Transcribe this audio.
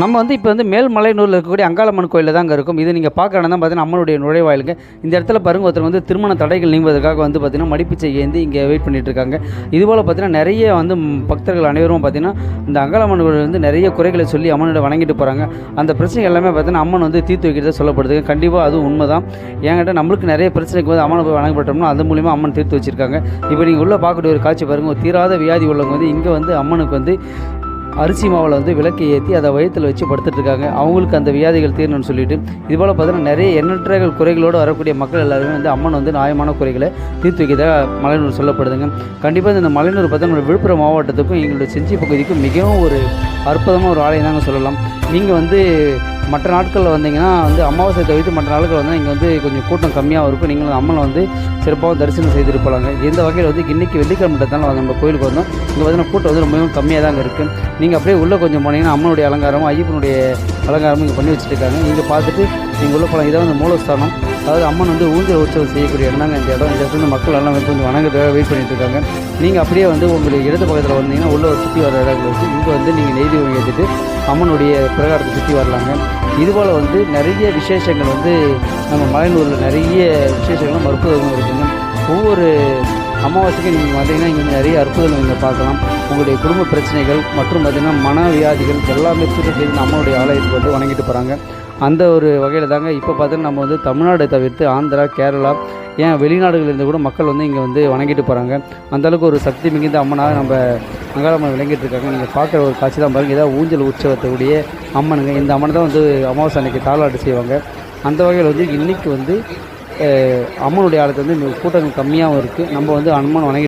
நம்ம வந்து இப்போ வந்து மேல்மலையனூரில் இருக்கக்கூடிய அங்காளம்மன் கோயிலில் தாங்க இருக்கும். இது நீங்கள் பார்க்கணும் தான் பார்த்தீங்கன்னா அம்மனுடைய நுழைவாயிலுங்க. இந்த இடத்துல பாருங்க ஒருத்தர் வந்து திருமண தடைகள் நீங்குவதற்காக வந்து பார்த்தீங்கன்னா மடிப்பிச்சை ஏந்தி இங்கே வெயிட் பண்ணிட்டு இருக்காங்க. இதுபோல் பார்த்தீங்கன்னா நிறைய வந்து பக்தர்கள் அனைவரும் பார்த்தீங்கன்னா இந்த அங்காளம்மன் கோயில் வந்து நிறைய குறைகளை சொல்லி அம்மனோட வணங்கிட்டு போகிறாங்க அந்த பிரச்சனை எல்லாமே பார்த்தீங்கன்னா அம்மன் வந்து தீர்த்து வைக்கிறதா சொல்லப்படுதுங்க கண்டிப்பாக அதுவும் உண்மை தான் ஏங்கிட்ட நம்மளுக்கு நிறைய பிரச்சனைக்கு வந்து அம்மனை போய் வணங்கப்பட்டோம்னா அது மூலிமா அம்மன் தீர்த்து வச்சிருக்காங்க. இப்போ நீங்கள் உள்ளே பார்க்கக்கூடிய ஒரு காட்சி பாருங்க. ஒரு தீராத வியாதி உள்ளவங்க வந்து இங்கே வந்து அம்மனுக்கு வந்து அரிசி மாவில் வந்து விளக்கு ஏற்றி அதை வயிற்றில் வச்சு படுத்துட்ருக்காங்க அவங்களுக்கு அந்த வியாதிகள் தீரணும்னு சொல்லிட்டு. இதுபோல் பார்த்தீங்கன்னா நிறைய எண்ணற்ற குறைகளோடு வரக்கூடிய மக்கள் எல்லாருமே வந்து அம்மன் வந்து நியாயமான குறைகளை தீர்த்து வைக்கிறதா மலைநூர் சொல்லப்படுதுங்க. கண்டிப்பாக இந்த மலையனூர் பார்த்தீங்கன்னா விழுப்புரம் மாவட்டத்துக்கும் எங்களுடைய செஞ்சி பகுதிக்கும் மிகவும் ஒரு அற்புதமான ஒரு ஆலயம் தாங்க சொல்லலாம். நீங்கள் வந்து மற்ற நாட்களில் வந்தீங்கன்னா வந்து அமாவாசை தவிர்த்து மற்ற நாட்கள் வந்து இங்கே வந்து கொஞ்சம் கூட்டம் கம்மியாக இருக்கும். நீங்கள் அம்மனை வந்து சிறப்பாக தரிசனம் செய்துட்டு போகலாங்க எந்த வகையில் வந்து இன்றைக்கி வெள்ளிக்கிழமை தான் நம்ம கோயிலுக்கு வந்தோம். இங்கே பார்த்தீங்கன்னா கூட்டம் வந்து ரொம்பவும் கம்மியாக தாங்க இருக்குது நீங்கள் அப்படியே உள்ளே கொஞ்சம் போனீங்கன்னா அம்மனுடைய அலங்காரமும் ஐயப்பனுடைய அலங்காரமும் இங்கே பண்ணி வச்சுருக்காங்க. நீங்கள் பார்த்துட்டு நீங்கள் உள்ள போகலாம் இதான் வந்து மூலஸ்தானம். அதாவது அம்மன் வந்து ஊஞ்சல் உற்சவம் செய்யக்கூடிய இடம் தாங்க இந்த இடம். இந்த இடத்துல மக்கள் எல்லாம் வந்து கொஞ்சம் வணங்குறதுக்காக வெயிட் பண்ணிட்டு இருக்காங்க. நீங்கள் அப்படியே வந்து உங்களுடைய இடது பக்கத்தில் வந்தீங்கன்னா உள்ள சுற்றி வர இடங்கள் வச்சு இங்கே வந்து நீங்கள் நெய்தி ஏற்றிட்டு அம்மனுடைய பிரகாரத்தை சுற்றி வரலாங்க. இதுபோல் வந்து நிறைய விசேஷங்கள் வந்து நம்ம மலையனூரில் நிறைய விசேஷங்களும் அற்புதங்களும் இருக்குங்க. அமாவாசைக்கு நீங்கள் வந்தீங்கன்னா இங்கே நிறைய அற்புதங்கள் நீங்கள் பார்க்கலாம். உங்களுடைய குடும்ப பிரச்சனைகள் மற்றும் பார்த்திங்கன்னா மன வியாதிகள் எல்லாமே தீர்வு நம்மளுடைய ஆலயத்துக்கு வந்து வணங்கிட்டு போகிறாங்க அந்த ஒரு வகையில் தாங்க இப்போ பார்த்தீங்கன்னா நம்ம வந்து தமிழ்நாடை தவிர்த்து ஆந்திரா கேரளா ஏன் வெளிநாடுகளில் இருந்து கூட மக்கள் வந்து இங்கே வந்து வணங்கிட்டு போகிறாங்க அந்தளவுக்கு ஒரு சக்தி மிகுந்த அம்மனாக நம்ம அங்காளம்மன் விளங்கிட்டு இருக்காங்க. நீங்கள் பார்க்குற ஒரு காட்சி தான் பாருங்கள் இதான் ஊஞ்சல் உற்சவத்துடைய அம்மனுங்க. இந்த அம்மன் தான் வந்து அமாவாசை அன்னைக்கு தாளாட்டு செய்வாங்க. அந்த வகையில் வந்து இன்றைக்கி வந்து அம்மனுடைய ஆலயத்தில் வந்து இந்த கூட்டங்கள் கம்மியாகவும் இருக்குது நம்ம வந்து அம்மன் வணங்கி